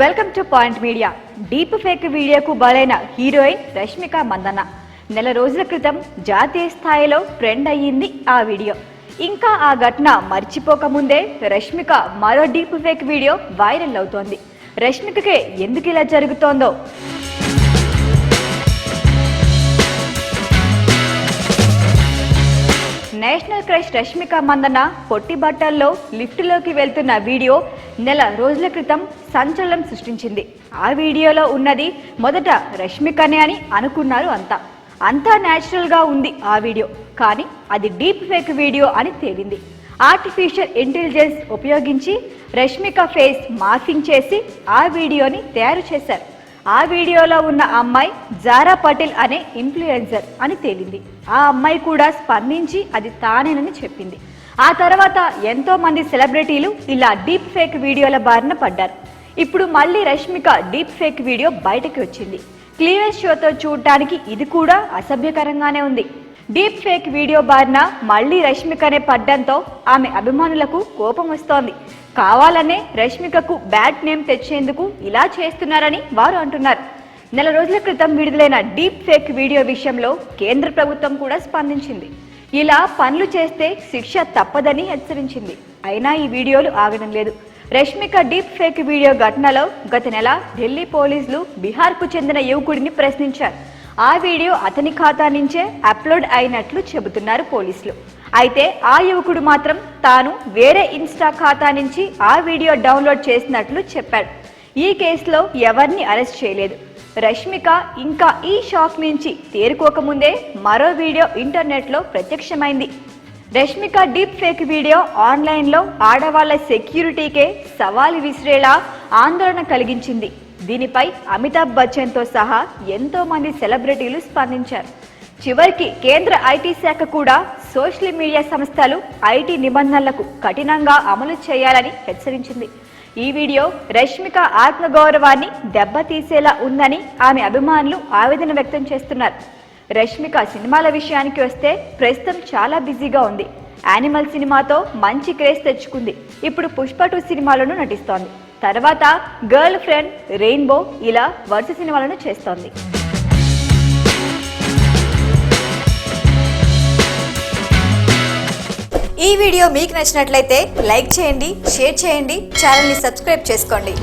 Welcome to point media. Deep fake వీడియోకు బలైన heroine Rashmika Mandanna నెల రోజుల క్రితం జాతీయ స్థాయిలో ట్రెండ్ అయ్యింది ఆ వీడియో. ఇంకా ఆ ఘటన మర్చిపోకముందే రష్మిక మరో డీప్ ఫేక్ వీడియో వైరల్ అవుతోంది. రష్మికకే ఎందుకు ఇలా జరుగుతోందో? క్రష్ రష్మిక మందన పొట్టి బట్టల్లో లిఫ్టులోకి వెళ్తున్న వీడియో నెల రోజుల క్రితం సంచలనం సృష్టించింది. ఆ వీడియోలో ఉన్నది మొదట రష్మికనే అని అనుకున్నారు అంతా. అంతా న్యాచురల్గా ఉంది ఆ వీడియో. కానీ అది డీప్ ఫేక్ వీడియో అని తేలింది. ఆర్టిఫిషియల్ ఇంటెలిజెన్స్ ఉపయోగించి రష్మిక ఫేస్ మాఫింగ్ చేసి ఆ వీడియోని తయారు చేశారు. ఆ వీడియోలో ఉన్న అమ్మాయి జారా పటేల్ అనే ఇన్ఫ్లుయెన్సర్ అని తేలింది. ఆ అమ్మాయి కూడా స్పందించి అది తానేనని చెప్పింది. ఆ తర్వాత ఎంతో మంది సెలబ్రిటీలు ఇలా డీప్ ఫేక్ వీడియోల బారిన పడ్డారు. ఇప్పుడు మళ్ళీ రష్మిక డీప్ ఫేక్ వీడియో బయటకు వచ్చింది. క్లియర్ షోతో చూడటానికి ఇది కూడా అసభ్యకరంగానే ఉంది. డీప్ ఫేక్ వీడియో బారిన మళ్ళీ రష్మికనే పడ్డంతో ఆమె అభిమానులకు కోపం వస్తోంది. కావాలనే రష్మికకు బ్యాడ్ నేమ్ తెచ్చేందుకు ఇలా చేస్తున్నారని వారు అంటున్నారు. నెల రోజుల క్రితం విడుదలైన డీప్ ఫేక్ వీడియో విషయంలో కేంద్ర ప్రభుత్వం కూడా స్పందించింది. ఇలా పనులు చేస్తే శిక్ష తప్పదని హెచ్చరించింది. అయినా ఈ వీడియోలు ఆగడం లేదు. రష్మిక డీప్ ఫేక్ వీడియో ఘటనలో గత నెల ఢిల్లీ పోలీసులు బీహార్కు చెందిన యువకుడిని ప్రశ్నించారు. ఆ వీడియో అతని ఖాతా నుంచే అప్లోడ్ అయినట్లు చెబుతున్నారు పోలీసులు. అయితే ఆ యువకుడు మాత్రం తాను వేరే ఇన్స్టా ఖాతా నుంచి ఆ వీడియో డౌన్లోడ్ చేసినట్లు చెప్పాడు. ఈ కేసులో ఎవరిని అరెస్ట్ చేయలేదు. రష్మిక ఇంకా ఈ షాక్ నుంచి తేరుకోకముందే మరో వీడియో ఇంటర్నెట్లో ప్రత్యక్షమైంది. రష్మిక డీప్ ఫేక్ వీడియో ఆన్లైన్లో ఆడవాళ్ళ సెక్యూరిటీకే సవాలు విసిరేలా ఆందోళన కలిగించింది. దీనిపై అమితాబ్ బచ్చన్తో సహా ఎంతో మంది సెలబ్రిటీలు స్పందించారు. చివరికి కేంద్ర ఐటీ శాఖ కూడా సోషల్ మీడియా సంస్థలు ఐటీ నిబంధనలకు కఠినంగా అమలు చేయాలని హెచ్చరించింది. ఈ వీడియో రష్మిక ఆత్మగౌరవాన్ని దెబ్బతీసేలా ఉందని ఆమె అభిమానులు ఆవేదన వ్యక్తం చేస్తున్నారు. రష్మిక సినిమాల విషయానికి వస్తే ప్రస్తుతం చాలా బిజీగా ఉంది. యానిమల్ సినిమాతో మంచి క్రేజ్ తెచ్చుకుంది. ఇప్పుడు పుష్ప టూ సినిమాలను నటిస్తోంది. తర్వాత గర్ల్ ఫ్రెండ్ రెయిన్బో ఇలా వరుస సినిమాలను చేస్తోంది. ఈ వీడియో మీకు నచ్చినట్లయితే లైక్ చేయండి షేర్ చేయండి ఛానల్ని సబ్స్క్రైబ్ చేసుకోండి.